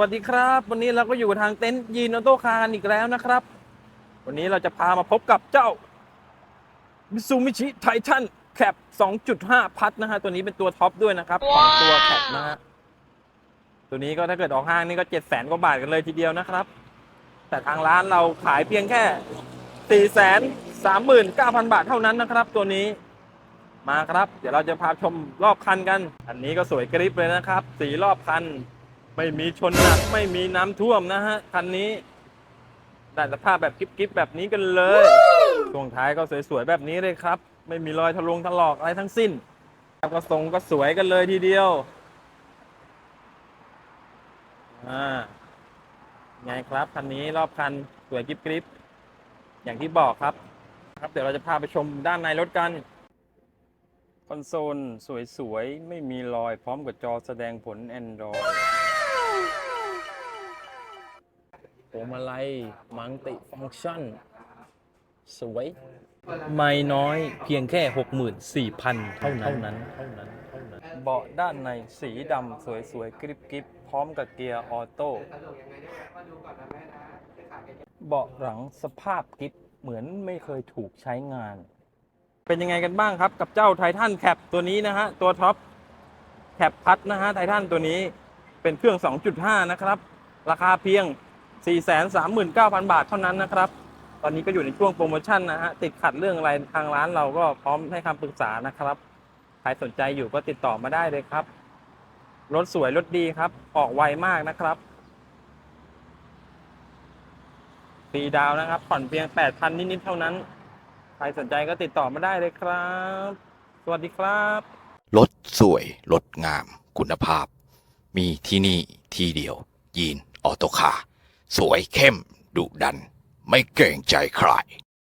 วัสดีครับ วันนี้เราก็อยู่กับทางเต็นท์ยีนออโต้คาร์กันอีกแล้วนะครับ วันนี้เราจะพามาพบกับเจ้ามิซูมิชิไททันแคป2.5 พัทนะฮะ ตัวนี้เป็นตัวท็อปด้วยนะครับของตัวแคปนะฮะ ตัวนี้ก็ถ้าเกิดออกห้างนี่ก็7 0 0 0 0 0กว่าบาทกันเลยทีเดียวนะครับ แต่ทางร้านเราขายเพียงแค่4 3 9 0 0 0บาทเท่านั้นนะครับ ตัวนี้มาครับ เดี๋ยวเราจะพาชมรอบคันกัน อันนี้ก็สวยกริบเลยนะครับ สีรอบคัน ไม่มีชนหนักไม่มีน้ำท่วมนะฮะคันนี้ได้สภาพแบบกิ๊บๆแบบนี้กันเลยช่วงท้ายก็สวยๆแบบนี้เลยครับ ไม่มีรอยทะลงถลอกอะไรทั้งสิ้นกระทรงก็สวยกันเลยทีเดียวอ่าไงครับคันนี้รอบคันสวยกิ๊บๆอย่างที่บอกครับ ครับ เดี๋ยวเราจะพาไปชมด้านในรถกันคอนโซลสวยๆ ไม่มีรอยพร้อมกับจอแสดงผล Android พวงมาลัยมังติฟังก์ชัน สวย ไม่น้อยเพียงแค่ 64,000 เท่านั้นเท่านั้นเท่านั้นเบาะด้านในสีดำสวยๆกริบๆพร้อมกับเกียร์ออโต้เบาะหลังสภาพกริบเหมือนไม่เคยถูกใช้งาน เป็นยังไงกันบ้างครับกับเจ้าไททันแคปตัวนี้นะฮะ ตัวท็อปแคปพัดนะฮะไททันตัวนี้เป็นเครื่อง 2.5 นะครับ ราคาเพียง 439,000 บาทเท่านั้นนะครับ ตอนนี้ก็อยู่ในช่วงโปรโมชั่นนะฮะ ติดขัดเรื่องอะไรทางร้านเราก็พร้อมให้คำปรึกษานะครับ ใครสนใจอยู่ก็ติดต่อมาได้เลยครับ รถสวยรถดีครับ ออกไวมากนะครับฟรีดาวน์นะครับ ผ่อนเพียง 8,000 นิดๆเท่านั้น ใครสนใจก็ติดต่อมาได้เลยครับ สวัสดีครับ รถสวยรถงาม คุณภาพ มีที่นี่ที่เดียว ยีนออโตคาร์ สวยเข้มดุดัน ไม่เกรงใจใคร